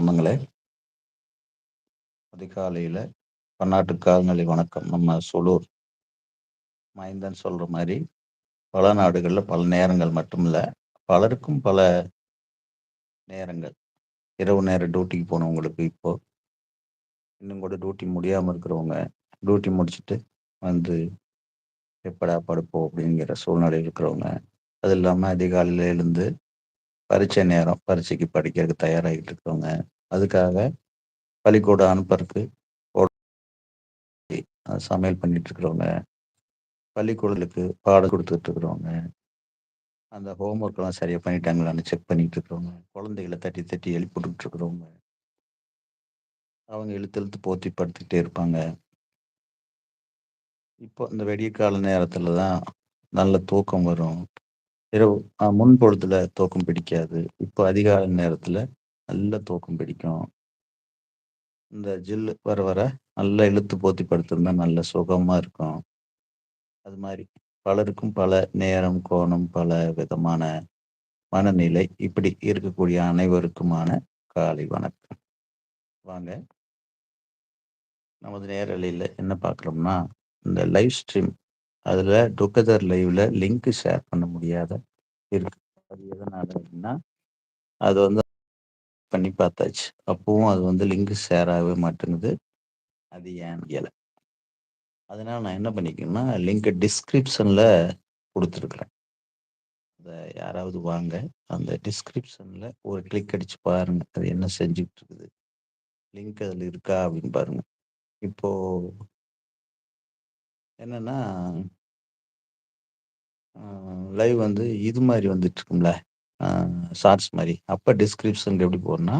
சொந்தங்களே அதிகாலையில் பன்னாட்டு கால்நிலை வணக்கம். நம்ம சொலூர் மைந்தன் சொல்கிற மாதிரி பல நாடுகளில் பல நேரங்கள் மட்டும் இல்லை பலருக்கும் பல நேரங்கள். இரவு நேர டியூட்டிக்கு போனவங்களுக்கு இப்போ இன்னும் கூட டியூட்டி முடியாமல் இருக்கிறவங்க டியூட்டி முடிச்சுட்டு வந்து எப்படா படுப்போம் அப்படிங்கிற சூழ்நிலை இருக்கிறவங்க அது இல்லாமல் அதிகாலையில் எழுந்து பரீட்சை நேரம் பரீட்சைக்கு படிக்கிறதுக்கு தயாராகிட்டு இருக்கிறவங்க அதுக்காக பள்ளிக்கூடம் அனுப்புறதுக்கு சமையல் பண்ணிட்டு இருக்கிறவங்க பள்ளிக்கூடலுக்கு பாடம் கொடுத்துட்டு இருக்கிறவங்க அந்த ஹோம்ஒர்க்லாம் சரியாக பண்ணிட்டாங்களான்னு செக் பண்ணிட்டு இருக்கிறவங்க குழந்தைகளை தட்டி தட்டி எழுப்பிட்டு இருக்கிறவங்க அவங்க இழுத்து இழுத்து போத்தி படுத்துக்கிட்டே இருப்பாங்க. இப்போ இந்த வெடிய கால நேரத்தில் தான் நல்ல தூக்கம் வரும். இரவு முன்பொழுதுல தூக்கம் பிடிக்காது. இப்போ அதிகாலை நேரத்தில் நல்ல தூக்கம் பிடிக்கும். இந்த ஜில்லு வர வர நல்லா இழுத்து போத்தி படுத்திருந்தா நல்ல சுகமா இருக்கும். அது மாதிரி பலருக்கும் பல நேரம் கோணம் பல விதமான மனநிலை இப்படி இருக்கக்கூடிய அனைவருக்குமான காலை வணக்கம். வாங்க. நமது நேரலையில் என்ன பார்க்குறோம்னா இந்த லைவ் ஸ்ட்ரீம் அதில் டுகெதர் லைவ்ல லிங்க் ஷேர் பண்ண முடியாத இருக்கு. அது எதனால அப்படின்னா அது வந்து பண்ணி பார்த்தாச்சு. அப்பவும் அது வந்து லிங்க் ஷேர் ஆகவே மாட்டேங்குது. அது ஏன் இயலை. அதனால் நான் என்ன பண்ணிக்கேன்னா லிங்க் டிஸ்கிரிப்ஷனில் கொடுத்துருக்குறேன். அதை யாராவது வாங்க அந்த டிஸ்கிரிப்ஷனில் ஒரு கிளிக் அடித்து பாருங்கள் அது என்ன செஞ்சுக்கிட்டு இருக்குது. லிங்க் அதில் இருக்கா அப்படின்னு பாருங்கள் இப்போது என்னன்னா லைவ் வந்து இது மாதிரி வந்துட்டு இருக்கும்ல ஷார்ட்ஸ் மாதிரி. அப்போ டிஸ்கிரிப்ஷனுக்கு எப்படி போகணும்னா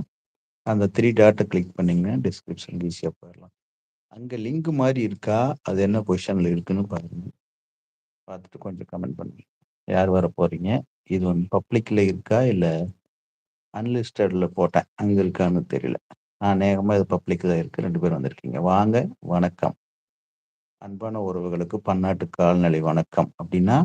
அந்த த்ரீ டாட்டை கிளிக் பண்ணிங்கன்னா டிஸ்கிரிப்ஷனுக்கு ஈஸியாக போயிடலாம். அங்கே லிங்க் மாதிரி இருக்கா? அது என்ன பொசிஷனில் இருக்குன்னு பாருங்க. பார்த்துட்டு கொஞ்சம் கமெண்ட் பண்ணுங்க. யார் வர போகிறீங்க இது வந்து பப்ளிக்கில் இருக்கா? இல்லை அன்லிஸ்டடில் போட்டேன் அங்கே இருக்கான்னு தெரியல. நான் நேகமாக இது பப்ளிக் தான் இருக்குது ரெண்டு பேரும் வந்திருக்கீங்க. வாங்க வணக்கம். அன்பான உறவுகளுக்கு பன்னாட்டு கால்நிலை வணக்கம். அப்படின்னா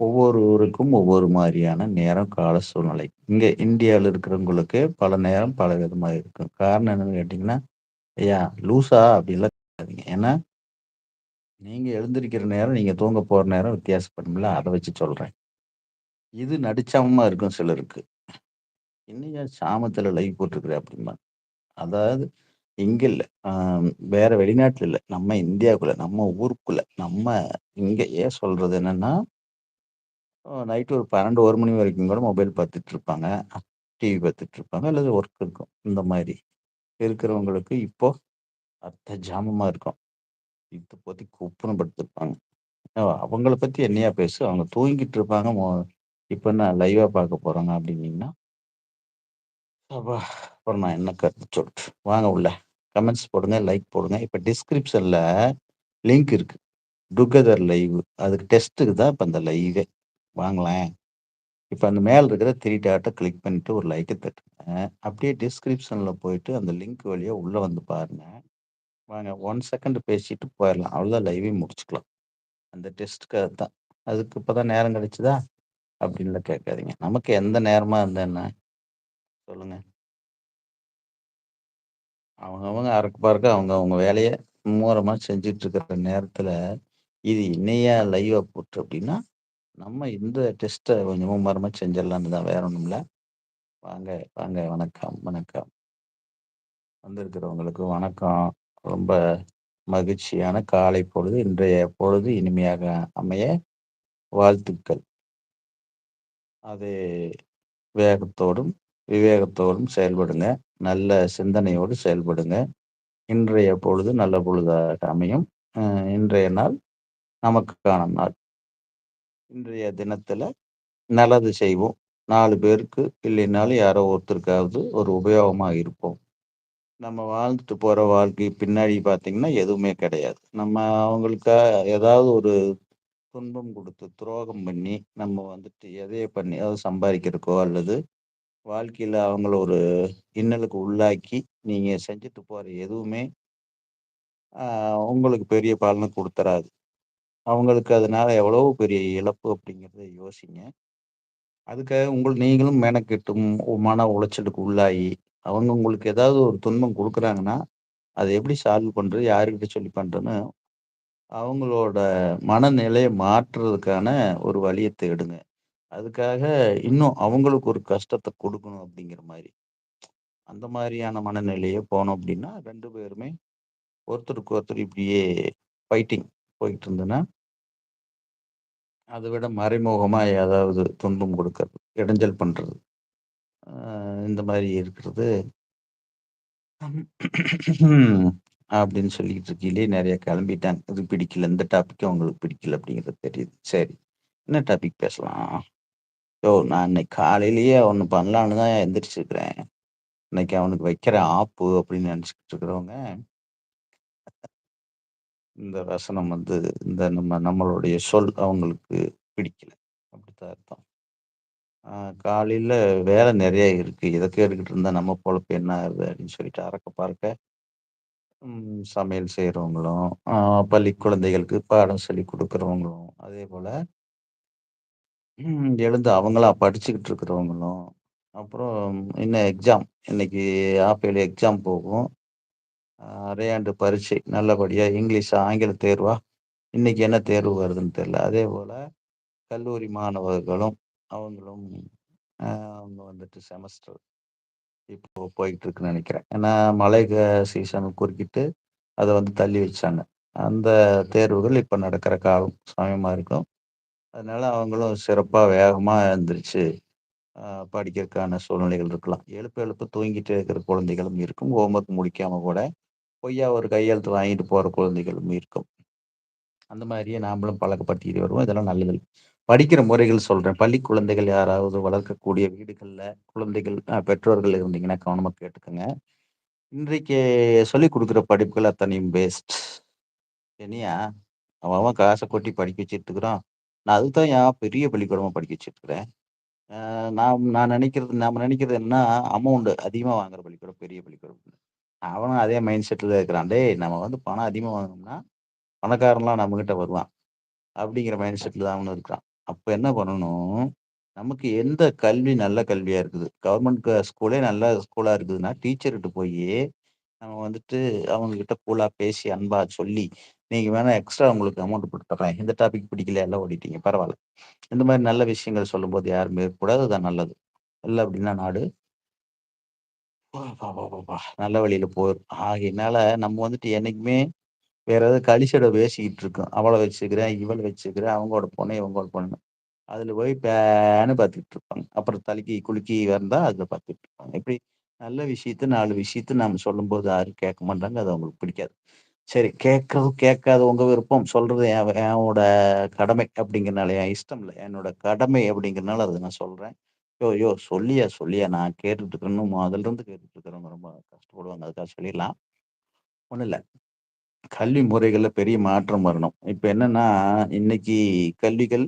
ஒவ்வொரு ஊருக்கும் ஒவ்வொரு மாதிரியான நேரம் கால சூழ்நிலை. இங்கே இந்தியாவில் இருக்கிறவங்களுக்கு பல நேரம் பல விதமாக இருக்கும். காரணம் என்னன்னு கேட்டிங்கன்னா ஐயா லூசா அப்படின்லாம் கேட்காதீங்க. ஏன்னா நீங்கள் எழுந்திருக்கிற நேரம் நீங்கள் தூங்க போகிற நேரம் வித்தியாசப்படும்ல. அதை வச்சு சொல்கிறேன் இது நடிச்சாமமாக இருக்கும் சிலருக்கு. இன்னையா சாமத்தில் லைவ் போட்டிருக்குற அப்படிமா அதாவது இங்கே இல்லை. வேற வெளிநாட்டில் இல்லை. நம்ம இந்தியாவுக்குள்ள நம்ம ஊருக்குள்ள நம்ம இங்கே ஏன் சொல்றது என்னன்னா நைட்டு ஒரு பன்னெண்டு ஒரு மணி வரைக்கும் கூட மொபைல் பார்த்துட்டு இருப்பாங்க டிவி பார்த்துட்டு இருப்பாங்க அல்லது ஒர்க் இருக்கும். இந்த மாதிரி இருக்கிறவங்களுக்கு இப்போ அர்த்த ஜாமமாக இருக்கும். இது பற்றி குப்புன்னு படுத்திருப்பாங்க அவங்கள பற்றி என்னையா பேசு? அவங்க தூங்கிட்டு இருப்பாங்க இப்ப என்ன லைவாக பார்க்க போகிறாங்க அப்பா அப்புறம் நான் என்ன கருத்து சொல்லிட்டு வாங்க உள்ள. கமெண்ட்ஸ் போடுங்க லைக் போடுங்க. இப்போ டிஸ்கிரிப்ஷனில் லிங்க் இருக்கு. டுகெதர் லைவ் அதுக்கு டெஸ்ட்டுக்கு தான் இப்போ அந்த லைவே வாங்களேன். இப்போ அந்த மேலே இருக்கிற த்ரீ டாட்டை கிளிக் பண்ணிட்டு ஒரு லைக்கை தட்டுங்க. அப்படியே டிஸ்கிரிப்ஷனில் போயிட்டு அந்த லிங்க் வழியாக உள்ளே வந்து பாருங்க. வாங்க ஒன் செகண்ட் பேசிட்டு போயிடலாம். அவ்வளோதான் லைவே முடிச்சுக்கலாம். அந்த டெஸ்ட்டுக்கு தான் அதுக்கு இப்போ தான் நேரம் கிடைச்சிதா? அப்படின்லாம் கேட்காதீங்க. நமக்கு எந்த நேரமாக இருந்தா என்ன? சொல்லுங்க. அவங்கவுங்க அறக்கு பார்க்க அவங்க அவங்க வேலையை மும்முரமாக செஞ்சுட்டு இருக்கிற நேரத்துல இது இன்னையா லைவா போட்டு அப்படின்னா நம்ம இந்த டெஸ்ட்டை கொஞ்சம் மும்மரமாக செஞ்சிடலான்னு தான் வேற ஒன்றும் வாங்க வாங்க வணக்கம் வணக்கம். வந்திருக்கிறவங்களுக்கு வணக்கம். ரொம்ப மகிழ்ச்சியான காலை பொழுது இன்றைய பொழுது இனிமையாக அமைய வாழ்த்துக்கள். அது வேகத்தோடும் விவேகத்தோடும் செயல்படுங்க. நல்ல சிந்தனையோடு செயல்படுங்க. இன்றைய பொழுது நல்ல பொழுதாக அமையும். இன்றைய நாள் நமக்கான நாள். இன்றைய தினத்துல நல்லது செய்வோம். நாலு பேருக்கு இல்லைனாலும் யாரோ ஒருத்தருக்காவது ஒரு உபயோகமாக இருப்போம். நம்ம வாழ்ந்துட்டு போற வாழ்க்கை பின்னாடி பார்த்தீங்கன்னா எதுவுமே கிடையாது. நம்ம அவங்களுக்காக ஏதாவது ஒரு துன்பம் கொடுத்து துரோகம் பண்ணி நம்ம வந்துட்டு எதையை பண்ணி அதாவது சம்பாதிக்கிறக்கோ அல்லது வாழ்க்கையில் அவங்கள ஒரு இன்னலுக்கு உள்ளாக்கி நீங்கள் செஞ்சுட்டு போகிற எதுவுமே உங்களுக்கு பெரிய பலனை கொடுத்துறாது அவங்களுக்கு அதனால எவ்வளோ பெரிய இழப்பு அப்படிங்கிறத யோசிங்க அதுக்காக உங்கள் நீங்களும் மெனக்கெட்டும் மன உளைச்சலுக்கு உள்ளாகி அவங்க உங்களுக்கு ஏதாவது ஒரு துன்பம் கொடுக்குறாங்கன்னா அதை எப்படி சால்வ் பண்ணுறது யாருக்கிட்ட சொல்லி பண்ணுறதுன்னு அவங்களோட மனநிலையை மாற்றுறதுக்கான ஒரு வழியை தேடுங்க. அதுக்காக இன்னும் அவங்களுக்கு ஒரு கஷ்டத்தை கொடுக்கணும் அப்படிங்கிற மாதிரி அந்த மாதிரியான மனநிலையே போனோம் அப்படின்னா, ரெண்டு பேருமே ஒருத்தருக்கு ஒருத்தர் இப்படியே ஃபைட்டிங் போயிட்டு இருந்ததுன்னா அதை விட மறைமுகமாக ஏதாவது துன்பம் கொடுக்கறது இடைஞ்சல் பண்ணுறது இந்த மாதிரி இருக்கிறது அப்படின்னு சொல்லிட்டு இருக்கையிலே நிறைய கிளம்பிட்டாங்க இது பிடிக்கல. இந்த டாபிக் அவங்களுக்கு பிடிக்கல அப்படிங்கிறது தெரியுது. சரி. என்ன டாபிக் பேசலாம்? யோ நான் இன்னைக்கு காலையிலேயே ஒன்று பண்ணலான்னு தான் எந்திரிச்சிருக்கிறேன். இன்னைக்கு அவனுக்கு வைக்கிற ஆப்பு அப்படின்னு நினச்சிக்கிட்டு இருக்கிறவங்க இந்த வசனம் வந்து இந்த நம்ம நம்மளுடைய சொல் அவங்களுக்கு பிடிக்கல. அப்படித்தான் அர்த்தம். காலையில் வேலை நிறைய இருக்குது இதை கேட்டுக்கிட்டு இருந்தால் நம்ம பொழப்பு என்ன ஆகுது அப்படின்னு சொல்லிட்டு அறக்க பார்க்க சமையல் செய்கிறவங்களும் பள்ளி குழந்தைகளுக்கு பாடம் சொல்லிக் அதே போல் ம் எழுந்து அவங்களா படிச்சுக்கிட்டு இருக்கிறவங்களும், அப்புறம் இன்னும் எக்ஸாம் இன்னைக்கு ஆப்பிள் இயர்லி எக்ஸாம் போகும். அ அரையாண்டு பரீட்சை நல்லபடியா இங்கிலீஷ், ஆங்கில தேர்வா? இன்னைக்கு என்ன தேர்வு வருதுன்னு தெரியல. அதேபோல கல்லூரி மாணவர்களும் அவங்களும் அ அவங்க வந்துட்டு செமஸ்டர் இப்போ போயிட்டு இருக்குன்னு நெனைக்கிறேன். ஏன்னா மழை க சீசன் குறுக்கிட்டு அத வந்து தள்ளி வச்சாங்க. அந்த தேர்வுகள் இப்ப நடக்கிற காலம் சமயமா இருக்கும். அதனால அவங்களும் சிறப்பாக வேகமாக எழுந்திரிச்சு படிக்கிறதுக்கான சூழ்நிலைகள் இருக்கலாம். எழுப்பு எழுப்பு தூங்கிட்டே இருக்கிற குழந்தைகளும் இருக்கும். ஹோம்ஒர்க் முடிக்காம கூட பொய்யா ஒரு கையெழுத்து வாங்கிட்டு போகிற குழந்தைகளும் இருக்கும். அந்த மாதிரியே நாமளும் பழக்கப்படுத்திக்கிட்டு வருவோம். இதெல்லாம் நல்லது. படிக்கிற முறைகள் சொல்கிறேன் பள்ளி குழந்தைகள் யாராவது வளர்க்கக்கூடிய வீடுகளில் குழந்தைகள் பெற்றோர்கள் இருந்தீங்கன்னா கவனமாக கேட்டுக்கோங்க இன்றைக்கு சொல்லிக் கொடுக்குற படிப்புகள் அத்தனையும் வேஸ்ட். சரியா அவன் அவன் கொட்டி படிக்க வச்சுட்டுருக்குறான் நான் அதுக்கு தான் ஏன் பெரிய பள்ளிக்கூடமாக படிக்க வச்சிருக்கிறேன் நான் நான் நினைக்கிறது நம்ம நினைக்கிறது என்ன அமௌண்ட் அதிகமாக வாங்குற பள்ளிக்கூடம் பெரிய பள்ளிக்கூடம். அவனும் அதே மைண்ட் செட்டில் இருக்கிறான். டேய் நம்ம வந்து பணம் அதிகமாக வாங்கினோம்னா பணக்காரன்லாம் நம்மகிட்ட வருவான். அப்படிங்கிற மைண்ட் செட்டில் தான் அவனும் இருக்கிறான். அப்போ என்ன பண்ணணும், நமக்கு எந்த கல்வி நல்ல கல்வியாக இருக்குது. கவர்மெண்ட் ஸ்கூலே நல்ல ஸ்கூலாக இருக்குதுன்னா, டீச்சர்கிட்ட போய் நம்ம வந்துட்டு அவங்கக்கிட்ட கூலாக பேசி, அன்பாக சொல்லி, நீங்க வேணா எக்ஸ்ட்ரா உங்களுக்கு அமௌண்ட் கொடுத்துட்றேன் இந்த டாபிக் பிடிக்கல எல்லாம் ஓடிட்டீங்க. பரவாயில்ல இந்த மாதிரி நல்ல விஷயங்கள் சொல்லும்போது யாருமே கூடாது அதுதான் நல்லது. இல்லை அப்படின்னா நாடு நல்ல வழியில போயிரும். ஆகையினால நம்ம வந்துட்டு என்னைக்குமே வேற ஏதாவது கழிச்சிட பேசிக்கிட்டு இருக்கோம். அவளை வச்சுக்கிறேன், இவளை வச்சுக்கிறேன், அவங்களோட போனே இவங்களோட போனேன் அதுல போய் பேனு பார்த்துட்டு இருப்பாங்க. அப்புறம் தலைக்கு குலுக்கி வந்தா அதில் பார்த்துட்டு இருப்பாங்க. இப்படி நல்ல விஷயத்த நாலு விஷயத்த நம்ம சொல்லும்போது யாரும் கேட்க மாட்டாங்க. அது அவங்களுக்கு பிடிக்காது. சரி கேட்கறது கேட்காத உங்க விருப்பம். சொல்றது என் என்னோட கடமை அப்படிங்கிறனால என் இஷ்டம் இல்ல. என்னோட கடமை அப்படிங்கிறனால அத நான் சொல்றேன். யோவ்! யோவ்! சொல்லியா சொல்லியா நான் கேட்டுட்டு இருக்கேன்னு முதல்ல இருந்து கேட்டுட்டு இருக்கிறவங்க ரொம்ப கஷ்டப்படுவாங்க. அதுக்காக சொல்லிடலாம். ஒண்ணும் இல்ல. கல்வி முறைகள்ல பெரிய மாற்றம் வரணும். இப்ப என்னன்னா, இன்னைக்கு கல்விகள்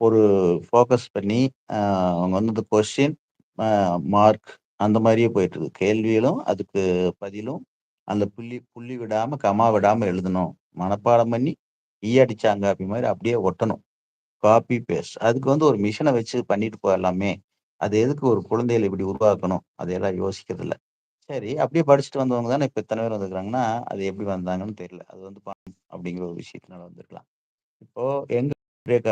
ஒரு ஃபோக்கஸ் பண்ணி, அ அவங்க வந்து இந்த கொஸ்டின், அ மார்க் அந்த மாரியே போயிட்டுருக்கு. கேள்விகளும், அதுக்கு பதிலும், அந்த புள்ளி புள்ளி விடாம, கமா விடாம எழுதணும். மனப்பாடம் பண்ணி, ஈ அடிச்சாங்காப்பி மாதிரி அப்படியே ஒட்டணும். Copy, paste. அதுக்கு வந்து ஒரு மிஷினை வச்சு பண்ணிட்டு போயிடலாமே அது எதுக்கு ஒரு குழந்தைகள் இப்படி உருவாக்கணும்? அதையெல்லாம் யோசிக்கிறதில்ல. சரி, அப்படியே படிச்சுட்டு வந்தவங்க தானே இப்ப இத்தன பேர் வந்துருக்குறாங்கன்னா அது எப்படி வந்தாங்கன்னு தெரியல. அது வந்து பணம் அப்படிங்கிற ஒரு விஷயத்தினால வந்திருக்கலாம். இப்போ எங்க பிரேக்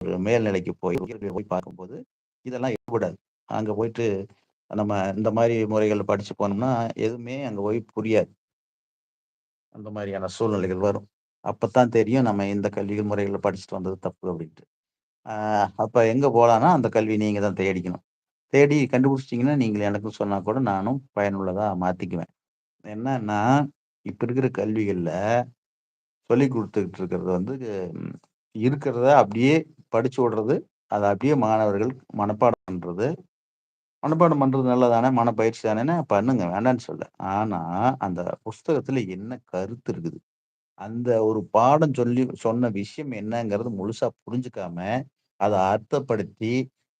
ஒரு மேல்நிலைக்கு போய் போய் பார்க்கும்போது, இதெல்லாம் இருக்கக்கூடாது. அங்க போயிட்டு நம்ம இந்த மாதிரி முறைகள் படிச்சு போனோம்னா, எதுவுமே அங்க போய் புரியாது. அந்த மாதிரியான சூழ்நிலைகள் வரும். அப்பத்தான் தெரியும் நம்ம இந்த கல்வி முறைகளை படிச்சுட்டு வந்தது தப்பு அப்படின்ட்டு. அப்போ அப்ப எங்க அந்த கல்வி நீங்க தான் தேடிக்கணும். தேடி கண்டுபிடிச்சிட்டிங்கன்னா நீங்கள் எனக்கும் சொன்னா கூட நானும் பயனுள்ளதா மாத்திக்குவேன். என்னன்னா, இப்ப இருக்கிற கல்விகள்ல சொல்லி கொடுத்துக்கிட்டு இருக்கிறது வந்து, இருக்கிறத அப்படியே படிச்சு விடுறது. அதை அப்படியே மாணவர்கள் மனப்பாடம் பண்றது. மனப்பாடம் பண்றது நல்லதானே மனப்பயிற்சி தானேன்னு பண்ணுங்க, வேண்டான்னு சொல்ல ஆனா, அந்த புஸ்தகத்துல என்ன கருத்து இருக்குது? அந்த ஒரு பாடம் சொல்லி சொன்ன விஷயம் என்னங்கிறது முழுசா புரிஞ்சுக்காம, அதை அர்த்தப்படுத்தி,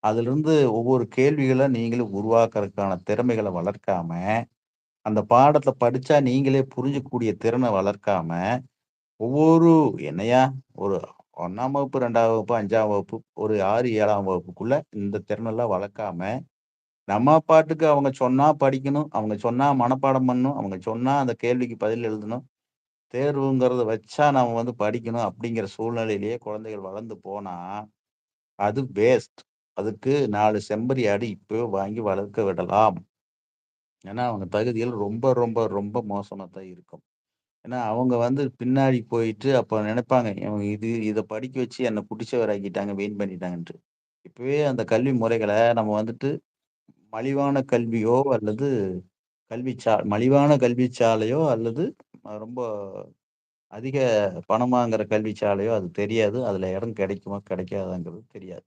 அதிலிருந்து ஒவ்வொரு கேள்விகளை நீங்களே உருவாக்குறதுக்கான திறமைகளை வளர்க்காம, அந்த பாடத்தை படிச்சா நீங்களே புரிஞ்சக்கூடிய திறனை வளர்க்காம, ஒவ்வொரு என்னையா ஒரு ஒன்றாம் வகுப்பு, ரெண்டாம் வகுப்பு, அஞ்சாம் வகுப்பு, ஒரு 6, 7ஆம் வகுப்புக்குள்ள இந்த திறனெல்லாம் வளர்க்காம, நம்ம பாட்டுக்கு அவங்க சொன்னா படிக்கணும், அவங்க சொன்னா மனப்பாடம் பண்ணணும், அவங்க சொன்னா அந்த கேள்விக்கு பதில் எழுதணும். தேர்வுங்கிறத வச்சா நம்ம வந்து படிக்கணும் அப்படிங்கிற சூழ்நிலையிலேயே குழந்தைகள் வளர்ந்து போனா, அது வேஸ்ட். அதுக்கு நாலு செம்பரி ஆடு இப்பவே வாங்கி வளர்க்க விடலாம். ஏன்னா, அவங்க தகுதிகள் ரொம்ப, ரொம்ப, ரொம்ப மோசமாக தான் இருக்கும். ஏன்னா, அவங்க வந்து பின்னாடி போயிட்டு அப்போ நினைப்பாங்க, இவங்க இது இதை படிக்க வச்சு என்னை பிடிச்சவராக்கிட்டாங்க வீண் பண்ணிட்டாங்கன்ட்டு. இப்பவே அந்த கல்வி முறைகளை நம்ம வந்துட்டு மலிவான கல்வியோ அல்லது கல்விச்சா மலிவான கல்விச்சாலையோ அல்லது ரொம்ப அதிக பணமாங்கிற கல்வி கல்விச்சாலையோ அது தெரியாது. அதில் இடம் கிடைக்குமா, கிடைக்காதாங்கிறது தெரியாது.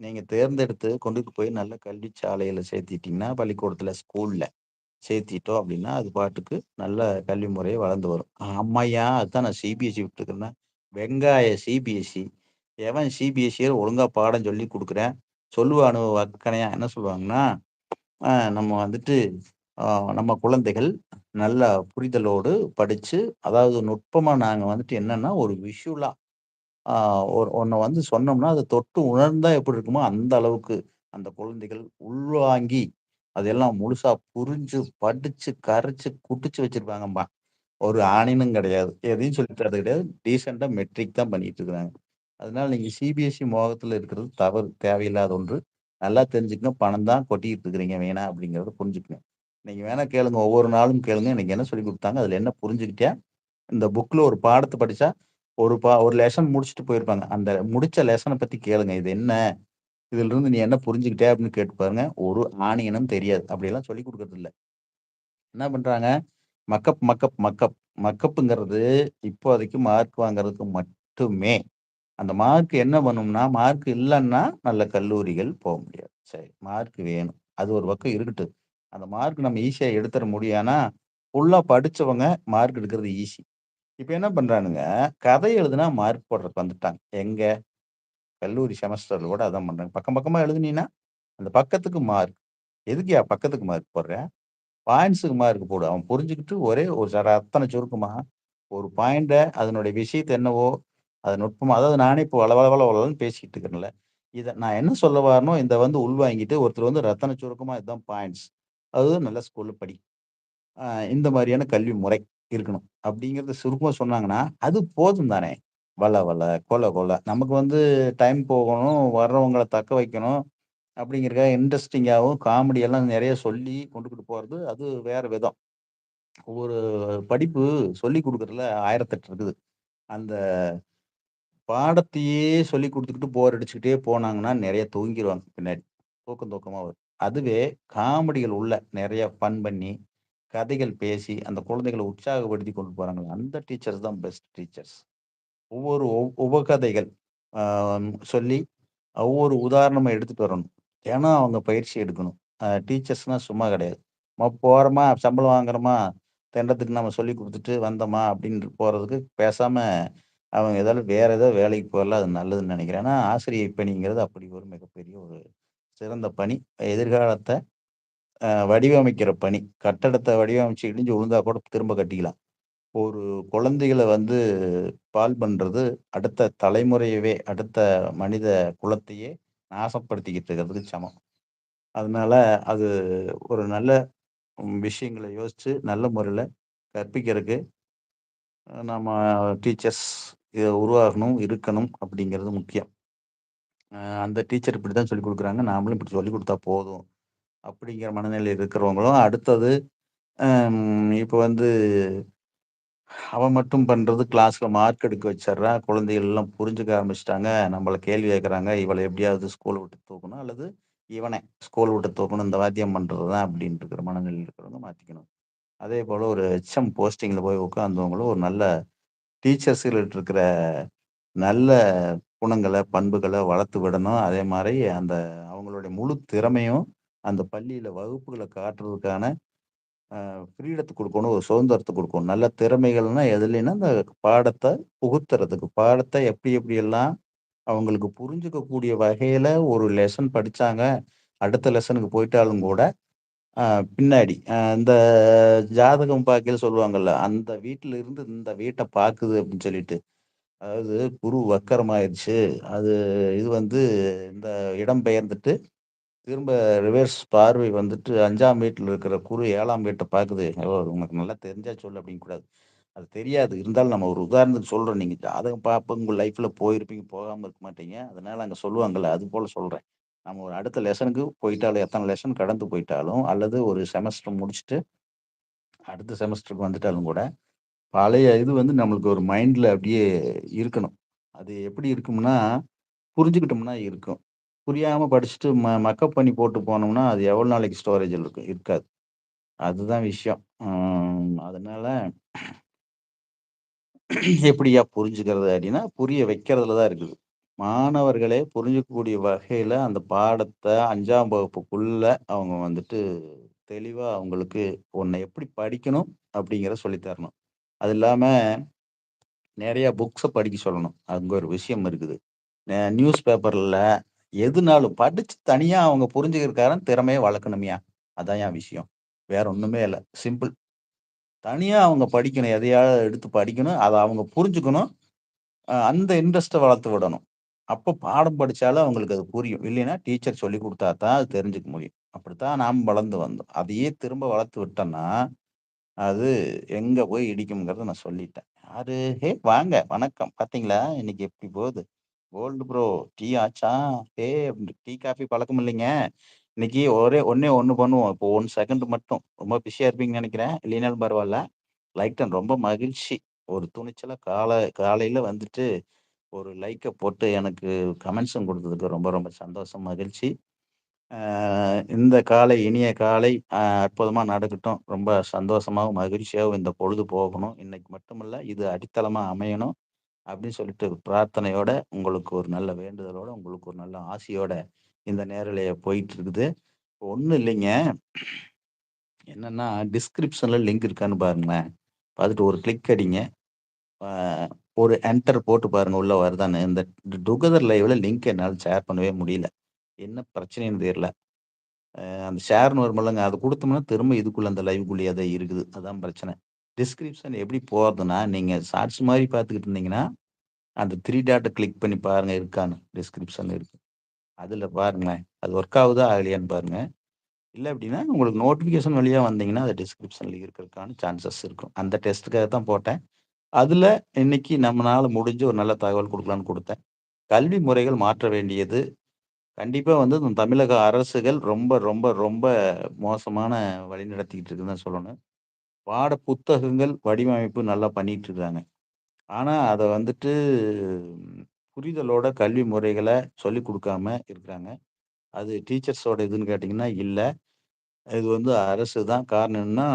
நீங்கள் தேர்ந்தெடுத்து கொண்டுட்டு போய் நல்ல கல்வி சாலையில் சேர்த்திட்டிங்கன்னா பள்ளிக்கூடத்தில் ஸ்கூலில் சேர்த்திட்டோம் அப்படின்னா, அது பாட்டுக்கு நல்ல கல்வி முறையை வளர்ந்து வரும். அம்மையா அதுதான் நான் சிபிஎஸ்சி விட்டுருக்கிறேன்னா, வெங்காய சிபிஎஸ்சி எவன் சிபிஎஸ்சியில் ஒழுங்கா பாடம் சொல்லிக் கொடுக்குறேன் சொல்லுவானு அக்கனையா என்ன சொல்லுவாங்கன்னா, நம்ம வந்துட்டு நம்ம குழந்தைகள் நல்ல புரிதலோடு படித்து அதாவது நுட்பமாக நாங்கள் வந்துட்டு என்னன்னா, ஒரு விஷுவலாக ஒரு ஒன்றை வந்து சொன்னோம்னா, அதை தொட்டு உணர்ந்தால் எப்படி இருக்குமோ, அந்த அளவுக்கு அந்த குழந்தைகள் உள்வாங்கி, அதெல்லாம் முழுசாக புரிஞ்சு, படித்து கரைச்சி குட்டிச்சு வச்சுருப்பாங்கம்மா ஒரு ஆணினும் கிடையாது. எதையும் சொல்லி கிடையாது. டீசெண்டாக மெட்ரிக் தான் பண்ணிட்டு இருக்கிறாங்க. அதனால நீங்கள் சிபிஎஸ்சி மோகத்தில் இருக்கிறது தவறு. தேவையில்லாத ஒன்று. நல்லா தெரிஞ்சுக்கணும் பணம் தான் கொட்டிக்கிட்டு இருக்கிறீங்க வேணா அப்படிங்கிறத புரிஞ்சுக்கணும் நீங்கள் வேணா கேளுங்க. ஒவ்வொரு நாளும் கேளுங்க. இன்னைக்கு என்ன சொல்லிக் கொடுத்தாங்க அதில் என்ன புரிஞ்சுக்கிட்டேன்? இந்த புக்கில் ஒரு பாடத்தை படித்தா ஒரு பா ஒரு லெசன் முடிச்சுட்டு போயிருப்பாங்க. அந்த முடிச்ச லெசனை பற்றி கேளுங்க. இது என்ன? இதிலிருந்து நீ என்ன புரிஞ்சுக்கிட்டே அப்படின்னு கேட்டு பாருங்க. ஒரு ஆணியனும் தெரியாது. அப்படியெல்லாம் சொல்லிக் கொடுக்குறதில்ல என்ன பண்றாங்க? Mug up, mug up, mug up. மக்கப்புங்கிறது இப்போதைக்கு மார்க் வாங்குறதுக்கு மட்டுமே. அந்த மார்க் என்ன பண்ணும்னா, மார்க் இல்லைன்னா நல்ல கல்லூரிகள் போக முடியாது. சரி, மார்க் வேணும். அது ஒரு பக்கம் இருக்கட்டும். அந்த மார்க் நம்ம ஈஸியாக எடுத்துட முடியானா ஃபுல்லாக படிச்சவங்க மார்க் எடுக்கிறது ஈஸி. இப்போ என்ன பண்ணுறானுங்க கதை எழுதுனா மார்க் போடுறதுக்கு வந்துட்டாங்க. எங்கே கல்லூரி செமஸ்டரில் கூட அதான் பண்ணுறாங்க பக்கம் பக்கமாக எழுதுனீன்னா, அந்த பக்கத்துக்கு மார்க். எதுக்குய்யா பக்கத்துக்கு மார்க் போடுற? பாயிண்ட்ஸுக்கு மார்க் போடு. அவன் புரிஞ்சுக்கிட்டு ஒரே ஒரு சர அத்தனை சுருக்கமா, ஒரு பாயிண்ட்டை அதனுடைய விஷயத்தை என்னவோ, அது நுட்பமாக அதாவது நானே இப்போ வள வள வள வளன்னு பேசிக்கிட்டு இருக்கிறேன்ல. இதை நான் என்ன சொல்ல வரேனோ, இந்த வந்து உள்வாங்கிட்டு ஒருத்தர் வந்து ரத்தன சுருக்கமாக இதுதான் பாயிண்ட்ஸ். அது நல்ல ஸ்கூலில் படி. இந்த மாதிரியான கல்வி முறை இருக்கணும். அப்படிங்கிறத சுருக்கமாக சொன்னாங்கன்னா, அது போதும் தானே! வள வள, கொலை கொலை நமக்கு வந்து டைம் போகணும், வர்றவங்கள தக்க வைக்கணும். அப்படிங்கிறக்க இன்ட்ரெஸ்டிங்காகவும் காமெடி எல்லாம் சொல்லி கொண்டுக்கிட்டு போகிறது அது வேற விதம். ஒரு படிப்பு சொல்லிக் குடுக்குறதுல 1008 இருக்குது. அந்த பாடத்தையே சொல்லிக் கொடுத்துக்கிட்டு போர் அடிச்சுக்கிட்டே போனாங்கன்னா, நிறைய தூங்கிடுவாங்க பின்னாடி. தூக்கம் தூக்கமாக வரும். அதுவே காமெடிகள் உள்ள நிறைய ஃபன் பண்ணி, கதைகள் பேசி, அந்த குழந்தைகளை உற்சாகப்படுத்தி கொண்டு போகிறாங்களே அந்த டீச்சர்ஸ் தான் பெஸ்ட் டீச்சர்ஸ். ஒவ்வொரு உபகதைகள் சொல்லி, ஒவ்வொரு உதாரணமாக எடுத்துகிட்டு வரணும். ஏன்னா அவங்க பயிற்சி எடுக்கணும். டீச்சர்ஸ்னால் சும்மா கிடையாது. நம்ம போகிறோமா சம்பளம் வாங்குறோமா, தெண்டத்துக்கு நம்ம சொல்லிக் கொடுத்துட்டு வந்தோமா அப்படின்னு போகிறதுக்கு பேசாமல் அவங்க ஏதாவது வேற ஏதோ வேலைக்கு போகல அது நல்லதுன்னு நினைக்கிறேன். ஆனால் ஆசிரியை பணிங்கிறது அப்படி ஒரு மிகப்பெரிய ஒரு சிறந்த பணி. எதிர்காலத்தை வடிவமைக்கிற பணி. கட்டடத்தை வடிவமைச்சு இடிஞ்சு விழுந்தா கூட திரும்ப கட்டிக்கலாம். ஒரு குழந்தைகளை வந்து பால் பண்ணுறது அடுத்த தலைமுறையவே, அடுத்த மனித குலத்தையே நாசப்படுத்திக்கிட்டு இருக்கிறதுக்கு சமம். அதனால அது ஒரு நல்ல விஷயங்களை யோசித்து நல்ல முறையில் கற்பிக்கிறதுக்கு நம்ம டீச்சர்ஸ் உருவாகணும், இருக்கணும் அப்படிங்கிறது முக்கியம். அந்த டீச்சர் இப்படி தான் சொல்லிக் கொடுக்குறாங்க நாமளும் இப்படி சொல்லிக் கொடுத்தா போதும். அப்படிங்கிற மனநிலையில் இருக்கிறவங்களும், அடுத்தது இப்போ வந்து அவன் மட்டும் பண்ணுறது கிளாஸில் மார்க் எடுக்க வச்சர்றான். குழந்தைகள் எல்லாம் புரிஞ்சுக்க ஆரம்பிச்சிட்டாங்க நம்மளை கேள்வி கேட்குறாங்க இவளை எப்படியாவது ஸ்கூல் விட்டு தூக்கணும். அல்லது இவனை ஸ்கூல் விட்டு தூக்கணும். இந்த வாத்தியம் பண்ணுறது தான் அப்படின்ட்டு இருக்கிற மனநிலையில் இருக்கிறவங்க அதே போல் ஒரு ஹெச்எம் போஸ்டிங்கில் போய் உட்காந்தவங்களும் ஒரு நல்ல டீச்சர்ஸ்கிட்ட இருக்கிற நல்ல குணங்களை பண்புகளை வளர்த்து விடணும். அதே மாதிரி அந்த அவங்களுடைய முழு திறமையும் அந்த பள்ளியில் வகுப்புகளை காட்டுறதுக்கான ஃப்ரீடத்தை கொடுக்கணும் ஒரு சுதந்திரத்தை கொடுக்கணும் நல்ல திறமைகள்னா எதுலன்னா, அந்த பாடத்தை புகுத்துறதுக்கு. பாடத்தை எப்படி எப்படியெல்லாம் அவங்களுக்கு புரிஞ்சுக்கக்கூடிய வகையில் ஒரு லெசன் படித்தாங்க அடுத்த லெசனுக்கு போயிட்டாலும் கூட, பின்னாடி அ இந்த ஜாதகம் பார்க்கையில சொல்லுவாங்கல்ல, அந்த வீட்ல இருந்து இந்த வீட்ட பாக்குது அப்படின்னு சொல்லிட்டு. அதாவது குரு வக்கரமாயிருச்சு. அது இது வந்து இந்த இடம் பெயர்ந்துட்டு, திரும்ப ரிவர்ஸ் பார்வை வந்துட்டு 5ஆம் வீட்ல இருக்கிற குரு 7ஆம் வீட்ட பாக்குது. "ஓ! உனக்கு நல்லா தெரிஞ்சா சொல்லு" அப்படிங்கக்கூடாது. அது தெரியாது. இருந்தாலும் நம்ம ஒரு உதாரணத்துக்கு சொல்றோம். நீங்க ஜாதகம் பார்ப்போம் உங்க லைஃப்ல போயிருப்பீங்க, போகாம இருக்க மாட்டீங்க. அதனால அங்க சொல்லுவாங்கல்ல, அதுபோல சொல்றேன். நம்ம ஒரு அடுத்த லெசனுக்கு போயிட்டாலும், எத்தனை லெசன் கடந்து போயிட்டாலும், அல்லது ஒரு செமஸ்டர் முடிச்சுட்டு, அடுத்த செமஸ்டருக்கு வந்துட்டாலும் கூட, பழைய இது வந்து நம்மளுக்கு ஒரு மைண்டில் அப்படியே இருக்கணும். அது எப்படி இருக்கும்னா, புரிஞ்சுக்கிட்டோம்னா இருக்கும். புரியாமல் படிச்சுட்டு ம மக்கப் பண்ணி போட்டு போனோம்னா, அது எவ்வளோ நாளைக்கு ஸ்டோரேஜில் இருக்கும்? இருக்காது. அதுதான் விஷயம். அதனால் அதனால புரிஞ்சுக்கிறது அப்படின்னா, புரிய வைக்கிறதுல தான் இருக்குது. மாணவர்களே புரிஞ்சுக்கக்கூடிய வகையில் அந்த பாடத்தை அஞ்சாம் வகுப்புக்குள்ள அவங்க வந்துட்டு தெளிவாக அவங்களுக்கு ஒன்றை எப்படி படிக்கணும் அப்படிங்கிற சொல்லித்தரணும் அது இல்லாமல் நிறையா புக்ஸை படிக்க சொல்லணும். அங்கே ஒரு விஷயம் இருக்குது. நியூஸ் பேப்பரில் எதுனாலும் படித்து தனியாக அவங்க புரிஞ்சுக்கிறக்காரன் திறமையை திறமைய அதான் என் விஷயம். வேற ஒன்றுமே இல்லை சிம்பிள். தனியாக அவங்க படிக்கணும். எதையாவது எடுத்து படிக்கணும். அதை அவங்க புரிஞ்சுக்கணும். அந்த இன்ட்ரெஸ்ட்டை வளர்த்து விடணும். அப்போ பாடம் படித்தாலும் அவங்களுக்கு அது புரியும். இல்லைன்னா டீச்சர் சொல்லிக் கொடுத்தா தான் அது தெரிஞ்சுக்க முடியும். அப்படித்தான் நாம் வளர்ந்து வந்தோம். அதையே திரும்ப வளர்த்து விட்டோம்னா, அது எங்கே போய் இடிக்குங்கிறத நான் சொல்லிட்டேன். யாரு? "ஹே வாங்க, வணக்கம். பார்த்தீங்களா? இன்னைக்கு எப்படி போகுது? கோல்டு ப்ரோ டீ ஆச்சா? ஹே டீ, காஃபி பழக்கம் இல்லைங்க. இன்னைக்கு ஒரே ஒன்றே ஒன்று பண்ணுவோம். இப்போ ஒன் செகண்ட் மட்டும். ரொம்ப பிஸியாக இருப்பீங்கன்னு நினைக்கிறேன் இல்லைனாலும் பரவாயில்ல லைக் டன் ரொம்ப மகிழ்ச்சி. ஒரு துணிச்சலாக காலை காலையில் வந்துட்டு ஒரு லைக்கை போட்டு எனக்கு கமெண்ட்ஸும் கொடுத்ததுக்கு ரொம்ப ரொம்ப சந்தோஷம், மகிழ்ச்சி. இந்த காலை இனிய காலை அற்புதமாக நடக்கட்டும். ரொம்ப சந்தோஷமாகவும் மகிழ்ச்சியாகவும் இந்த பொழுது போகணும். இன்னைக்கு மட்டுமல்ல, இது அடித்தளமாக அமையணும். அப்படின்னு சொல்லிட்டு பிரார்த்தனையோட, உங்களுக்கு ஒரு நல்ல வேண்டுதலோட, உங்களுக்கு ஒரு நல்ல ஆசையோட இந்த நேரலையை போயிட்டு இருக்குது. ஒன்றும் இல்லைங்க. என்னன்னா, டிஸ்கிரிப்ஷனில் லிங்க் இருக்கான்னு பாருங்களேன். பார்த்துட்டு ஒரு கிளிக் அடிங்க. ஒரு என்டர் போட்டு பாருங்க உள்ள வருதான்னு. இந்த டுகெதர் லைவ்ல லிங்க் என்னால் ஷேர் பண்ணவே முடியல. என்ன பிரச்சனைன்னு தெரியல. அந்த அந்த ஒரு வருமில்லங்க, அதை கொடுத்தோம்னா திரும்ப இதுக்குள்ள அந்த லைவுக்குள்ளேயே தான் இருக்குது. அதான் பிரச்சனை. டிஸ்கிரிப்ஷன் எப்படி போகிறதுனா நீங்கள் ஷார்ட்ஸ் மாதிரி பார்த்துக்கிட்டு இருந்தீங்கன்னா, அந்த த்ரீ டாட்டை கிளிக் பண்ணி பாருங்கள் இருக்கான்னு. டிஸ்கிரிப்ஷன் இருக்கு. அதில் பாருங்களேன். அது ஒர்க் ஆகுதா? ஆகலையான்னு பாருங்கள் இல்லை அப்படின்னா, உங்களுக்கு நோட்டிஃபிகேஷன் வழியாக வந்தீங்கன்னா, அது டிஸ்கிரிப்ஷனில் இருக்கிறதுக்கான சான்சஸ் இருக்கும். அந்த டெஸ்ட்டுக்காக தான் போட்டேன். அதுல இன்னைக்கு நம்மளால் முடிஞ்ச ஒரு நல்ல தகவல் கொடுக்கலான்னு கொடுத்தேன் கல்வி முறைகள் மாற்ற வேண்டியது கண்டிப்பா வந்து இந்த தமிழக அரசுகள் ரொம்ப, ரொம்ப, ரொம்ப மோசமான வழி நடத்திக்கிட்டு இருக்குன்னு தான் சொல்லணும். பாட புத்தகங்கள் வடிவமைப்பு நல்லா பண்ணிட்டு இருக்காங்க. ஆனா, அதை வந்துட்டு புரிதலோட கல்வி முறைகளை சொல்லிக் கொடுக்காம இருக்கிறாங்க. அது டீச்சர்ஸோட இதுன்னு கேட்டிங்கன்னா இல்லை இது வந்து அரசு தான். காரணம் என்னன்னா,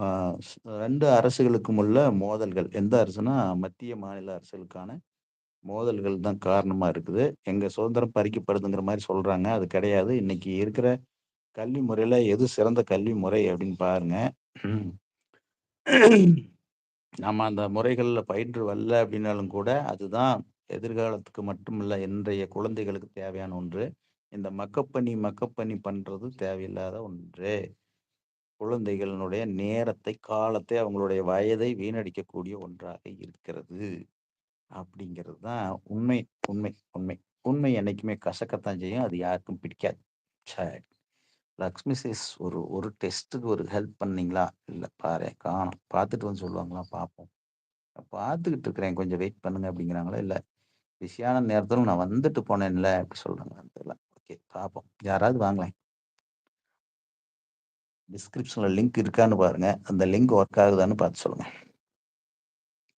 அ ஸ் 2 அரசுகளுக்கும் உள்ள மோதல்கள். எந்த அரசுனா, மத்திய, மாநில அரசுகளுக்கான மோதல்கள் தான் காரணமாக இருக்குது. எங்கள் சுதந்திரம் பறிக்கப்படுதுங்கிற மாதிரி சொல்கிறாங்க அது கிடையாது. இன்னைக்கு இருக்கிற கல்வி முறையில் எது சிறந்த கல்வி முறை அப்படின்னு பாருங்க. நம்ம அந்த முறைகளில் பயின்று வரல அப்படின்னாலும் கூட, அதுதான் எதிர்காலத்துக்கு மட்டுமில்ல, இன்றைய குழந்தைகளுக்கு தேவையான ஒன்று. இந்த மக்கப்பணி மக்கப்பணி பண்றது தேவையில்லாத ஒன்று. குழந்தைகளினுடைய நேரத்தை, காலத்தை, அவங்களுடைய வயதை வீணடிக்கக்கூடிய ஒன்றாக இருக்கிறது. அப்படிங்கிறது தான் உண்மை, உண்மை, உண்மை. உண்மை என்னைக்குமே கசக்கத்தான் செய்யும். அது யாருக்கும் பிடிக்காது. சரி. லக்ஷ்மி சேஸ் ஒரு ஒரு டெஸ்ட்டுக்கு ஒரு ஹெல்ப் பண்ணீங்களா? இல்லை பாரு காணும் பார்த்துட்டு வந்து சொல்லுவாங்களா? பார்ப்போம். பார்த்துக்கிட்டு இருக்கிறேன். கொஞ்சம் வெயிட் பண்ணுங்க அப்படிங்கிறாங்களா? இல்லை பிஸியான நேரத்தில் நான் வந்துட்டு போனேன்ல அப்படி சொல்கிறாங்க தெரியல. ஓகே பார்ப்போம். யாராவது வாங்கலாம் டிஸ்கிரிப்ஷனில் லிங்க் இருக்கான்னு பாருங்க. அந்த லிங்க் ஒர்க் ஆகுதான்னு பார்த்து சொல்லுங்க.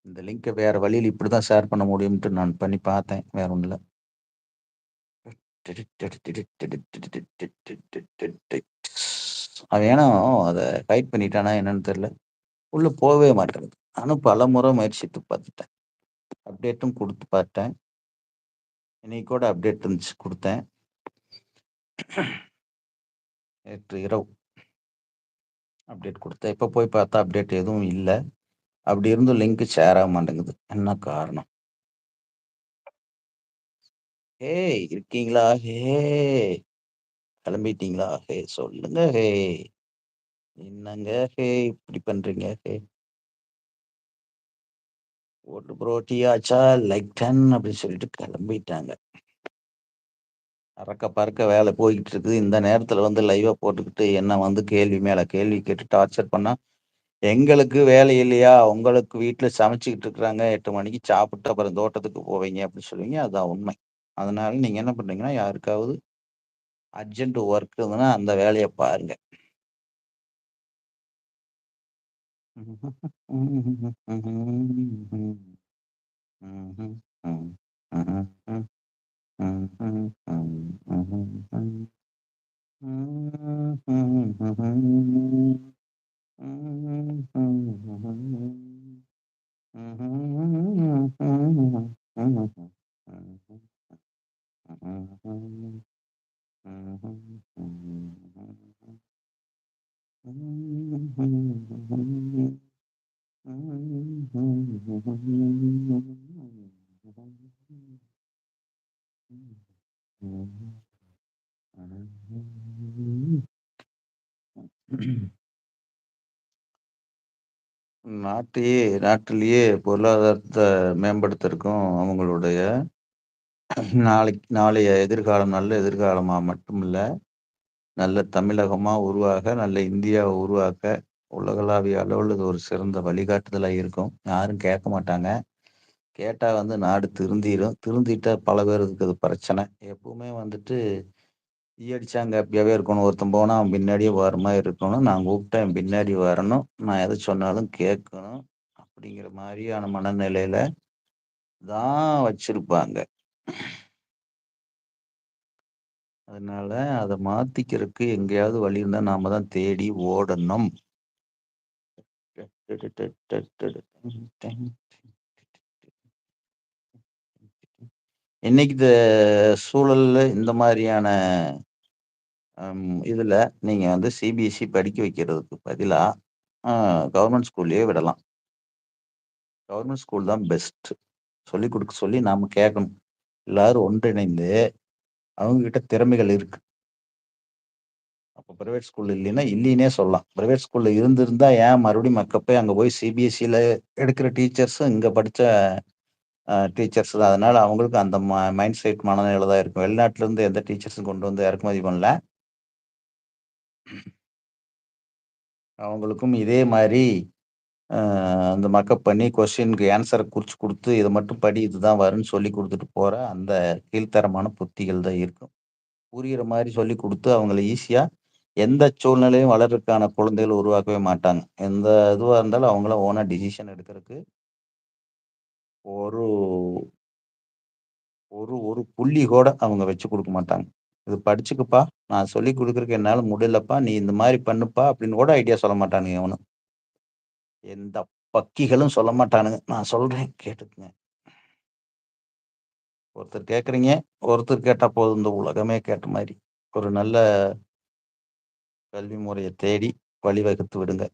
இந்த லிங்க்க வேற இப்படி இப்படிதான் ஷேர் பண்ண முடியும்ட்டு நான் பண்ணி பார்த்தேன். வேற ஒன்றும் இல்லை அவன் ஏனோ அத ஹைட் பண்ணிட்டானா என்னன்னு தெரியல. உள்ள போகவே மாட்டேங்குது. நானும் பலமுறை முயற்சித்து பார்த்துட்டேன். அப்டேட்டும் கொடுத்து பார்த்தேன். இன்னைக்கு கூட அப்டேட் இருந்துச்சு கொடுத்தேன் நேற்று இரவு அப்டேட் கொடுத்தேன் இப்போ போய் பார்த்தா அப்டேட் எதுவும் இல்ல. அப்படி இருந்தும் லிங்க் ஷேர் ஆக மாட்டேங்குது. என்ன காரணம்? ஹே இருக்கீங்களா? ஹே! கிளம்பிட்டீங்களா? ஹே! சொல்லுங்க ஹே! என்னங்க ஹே! இப்படி பண்றீங்க ஹே! "ஓட்டு ப்ரோட்டி ஆச்சா? லைக் டன் அப்படின்னு சொல்லிட்டு கிளம்பிட்டாங்க அறக்க பறக்க வேலை போய்கிட்டு இருக்குது. இந்த நேரத்தில் வந்து லைவாக போட்டுக்கிட்டு என்ன வந்து கேள்வி மேலே கேள்வி கேட்டு டார்ச்சர் பண்ணால் "எங்களுக்கு வேலை இல்லையா? உங்களுக்கு வீட்டில் சமைச்சிக்கிட்டு இருக்கிறாங்க. எட்டு மணிக்கு சாப்பிட்டு அப்புறம் தோட்டத்துக்கு போவீங்க" அப்படின்னு சொல்லுவீங்க. அதுதான் உண்மை. அதனால நீங்கள் என்ன பண்ணுறீங்கன்னா யாருக்காவது அர்ஜென்ட் ஒர்க் இருந்ததுன்னா அந்த வேலையை பாருங்க. Mm-hmm. நாட்டையே நாட்டிலேயே பொருளாதாரத்தை மேம்படுத்துறதுக்கும், அவங்களுடைய நாளைக்கு நாளைய எதிர்காலம் நல்ல எதிர்காலமா மட்டும் இல்ல, நல்ல தமிழகமா உருவாக, நல்ல இந்தியாவை உருவாக்க, உலகளாவிய அளவுல இது ஒரு சிறந்த வழிகாட்டுதலா இருக்கும். யாரும் கேட்க மாட்டாங்க. கேட்டால் வந்து நாடு திருந்திடும் திருந்திட்டா பல பேருக்கு அது பிரச்சனை. எப்பவுமே வந்துட்டு ஈ அடிச்சா இருக்கணும். ஒருத்தன் போனால் அவன் பின்னாடியே வர மாதிரி இருக்கணும். நான் கூப்பிட்டேன் என் பின்னாடி வரணும். நான் எத சொன்னாலும் கேட்கணும். அப்படிங்கிற மாதிரியான மனநிலையில தான் வச்சிருப்பாங்க. அதனால அதை மாத்திக்கிறதுக்கு எங்கேயாவது வழி இருந்தா நாம தான் தேடி ஓடணும். இன்னைக்கு இந்த சூழல்ல இந்த மாதிரியான இதில் இதுல நீங்க வந்து சிபிஎஸ்சி படிக்க வைக்கிறதுக்கு பதிலா, கவர்மெண்ட் கவர்ன்மென்ட் ஸ்கூல்லயே விடலாம். கவர்மெண்ட் ஸ்கூல் தான் பெஸ்ட். சொல்லிக் கொடுக்க சொல்லி நாம கேட்கணும். எல்லாரும் ஒன்றிணைந்து அவங்க கிட்ட திறமைகள் இருக்கு. அப்போ பிரைவேட் ஸ்கூல் இல்லைன்னா, இல்லைன்னே சொல்லலாம். பிரைவேட் ஸ்கூல்ல இருந்திருந்தா ஏன் மறுபடியும் மக்க போய் அங்க போய் சிபிஎஸ்சியில் எடுக்கிற டீச்சர்ஸும் இங்க படிச்ச டீச்சர்ஸ் தான். அதனால அவங்களுக்கு அந்த ம மைண்ட் செட் மனநிலை தான் இருக்கும். வெளிநாட்டிலேருந்து எந்த டீச்சர்ஸும் கொண்டு வந்து இறக்குமதி பண்ணல. அவங்களுக்கும் இதே மாதிரி அந்த மக்கப் பண்ணி கொஸ்டினுக்கு ஆன்சரை குறிச்சு கொடுத்து இதை மட்டும் படி இதுதான் வரும்னு சொல்லிக் கொடுத்துட்டு போகிற அந்த கீழ்த்தரமான புத்திகள் தான் இருக்கும். புரிகிற மாதிரி சொல்லிக் கொடுத்து அவங்கள ஈஸியாக எந்த சூழ்நிலையும் வளர்றதுக்கான குழந்தைகள் உருவாக்கவே மாட்டாங்க. எந்த இதுவாக இருந்தாலும் அவங்களா ஓனாக டிசிஷன் எடுக்கிறதுக்கு ஒரு ஒரு ஒரு புள்ளி கூட அவங்க வச்சு கொடுக்க மாட்டாங்க. "இது படிச்சுக்கப்பா. நான் சொல்லிக் கொடுக்குறக்கு என்னால் முடியலப்பா. நீ இந்த மாதிரி பண்ணுப்பா" அப்படின்னு கூட ஐடியா சொல்ல மாட்டானுங்க எவனும். எந்த பக்கிகளும் சொல்ல மாட்டானுங்க. நான் சொல்கிறேன் கேட்டுக்குங்க ஒருத்தர் கேட்குறீங்க ஒருத்தர் கேட்டால் போதும் இந்த உலகமே கேட்ட மாதிரி ஒரு நல்ல கல்வி முறையை தேடி வழிவகுத்து விடுங்க.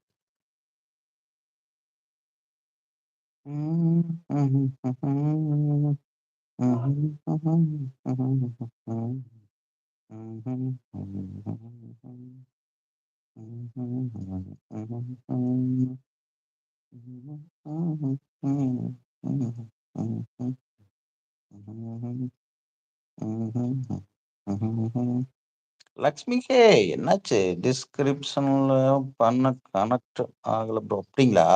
லக்ஷ்மிக்கே என்னாச்சு? டிஸ்கிரிப்ஷன்ல பண்ண கனெக்ட் ஆகல ப்ரோ. அப்படிங்களா?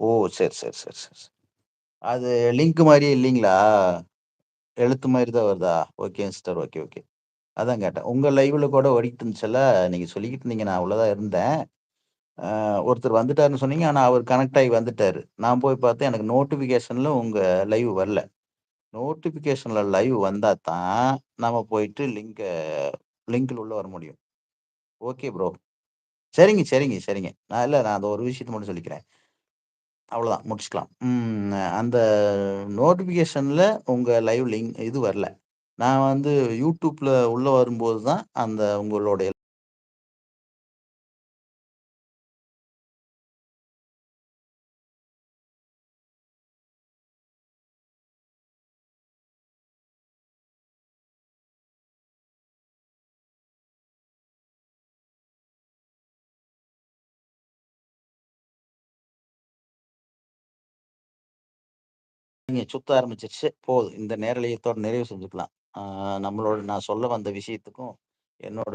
ஓ! சரி, சரி, சரி, சரி. சரி. அது லிங்க் மாரியே இல்லீங்களா? எழுத்து மாரி தான் வருதா? Okay sister. Okay, okay. அதான் கேட்டேன். உங்க லைவ்ல கூட ஓடிக்கிட்டு இருந்துச்சுல்ல. நீங்க சொல்லிக்கிட்டு இருந்தீங்க. நான் உள்ள தான் இருந்தேன். அ ஒருத்தர் வந்துட்டாருன்னு சொன்னீங்க. ஆனா அவர் கனெக்ட் ஆகி வந்துட்டாரு. நான் போய் பார்த்தேன் எனக்கு நோட்டிஃபிகேஷன்ல உங்க லைவ் வரல. நோட்டிஃபிகேஷன்ல லைவ் வந்தா தான் நம்ம போயிட்டு லிங்க லிங்க்ல உள்ள வர முடியும். Okay bro. சரிங்க, சரிங்க, சரிங்க. நான் இல்ல நான் அந்த ஒரு விஷயத்த மட்டும் சொல்லிக்கிறேன். அவ்வளோதான் முடிச்சுக்கலாம். அந்த நோட்டிஃபிகேஷனில் உங்கள் லைவ் லிங்க் இது வரல. நான் வந்து யூடியூப்பில் உள்ளே வரும்போது தான் அந்த உங்களுடைய நீங்க சுத்த ஆரம்பிச்சிருச்சு. போதும் இந்த நேரலையத்தோட நிறைவு செஞ்சுக்கலாம். நம்மளோட நான் சொல்ல வந்த விஷயத்துக்கும் என்னோட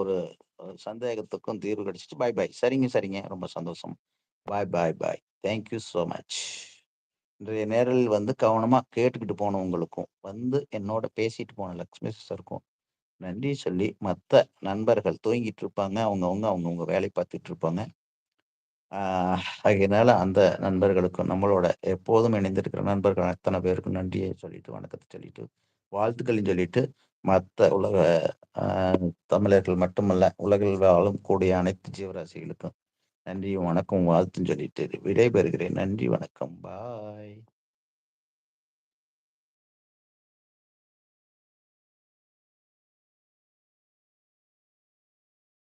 ஒரு சந்தேகத்துக்கும் தீர்வு கிடைச்சிச்சு. பாய் பாய் சரிங்க சரிங்க. ரொம்ப சந்தோஷம். Bye bye bye thank you so much இன்றைய நேரலில் வந்து கவனமாக கேட்டுக்கிட்டு போனவங்களுக்கும் வந்து என்னோட பேசிட்டு போன லக்ஷ்மி சிஸ்டருக்கும் நன்றி சொல்லி மற்ற நண்பர்கள் தூங்கிட்டு இருப்பாங்க. அவங்கவுங்க அவங்கவுங்க வேலை பார்த்துட்டு இருப்பாங்க. ஆஹ் அதனால அந்த நண்பர்களுக்கும் நம்மளோட எப்போதும் இணைந்திருக்கிற நண்பர்கள் அத்தனை பேருக்கும் நன்றியை சொல்லிட்டு வணக்கத்தை சொல்லிட்டு வாழ்த்துக்களையும் சொல்லிட்டு மற்ற உலக தமிழர்கள் மட்டுமல்ல உலகில் வாழும் கூடிய அனைத்து ஜீவராசிகளுக்கும் நன்றியும் வணக்கம் வாழ்த்துன்னு சொல்லிட்டு விடைபெறுகிறேன். நன்றி வணக்கம். பாய்.